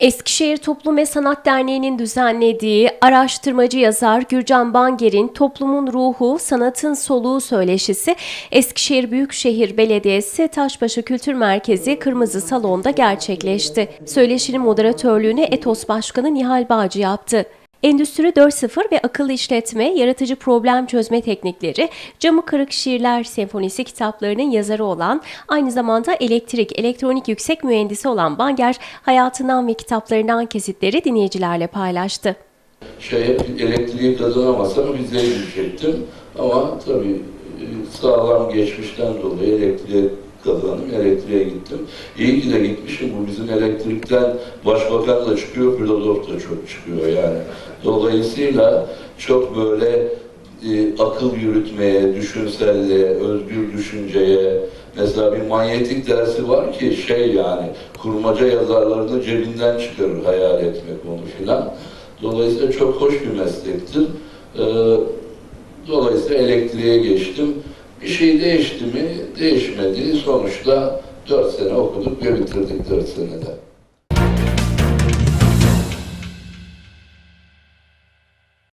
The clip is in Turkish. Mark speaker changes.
Speaker 1: Eskişehir Toplum ve Sanat Derneği'nin düzenlediği araştırmacı yazar Gürcan Banger'in Toplumun Ruhu, Sanatın Soluğu söyleşisi Eskişehir Büyükşehir Belediyesi Taşbaşı Kültür Merkezi Kırmızı Salon'da gerçekleşti. Söyleşinin moderatörlüğünü Etos Başkanı Nihal Bağcı yaptı. Endüstri 4.0 ve akıllı işletme, yaratıcı problem çözme teknikleri, camı kırık şiirler senfonisi kitaplarının yazarı olan, aynı zamanda elektrik, elektronik yüksek mühendisi olan Banger, hayatından ve kitaplarından kesitleri dinleyicilerle paylaştı.
Speaker 2: şey hep elektriği kazanamasam vizeye girecektim. Ama tabii e, sağlam geçmişten dolayı elektriğe kazandım, elektriğe gittim. İyi ki de gitmişim. Bu bizim elektrikten başbakan da çıkıyor, filozof da çok çıkıyor yani. Dolayısıyla çok böyle e, akıl yürütmeye, düşünselliğe, özgür düşünceye, mesela bir manyetik dersi var ki şey yani kurmaca yazarlarını cebinden çıkarır hayal etmek onu filan. Dolayısıyla çok hoş bir meslektir. Ee, Dolayısıyla elektriğe geçtim. Bir şey değişti mi? Değişmedi. Sonuçta 4 sene okuduk ve bitirdik 4 senede.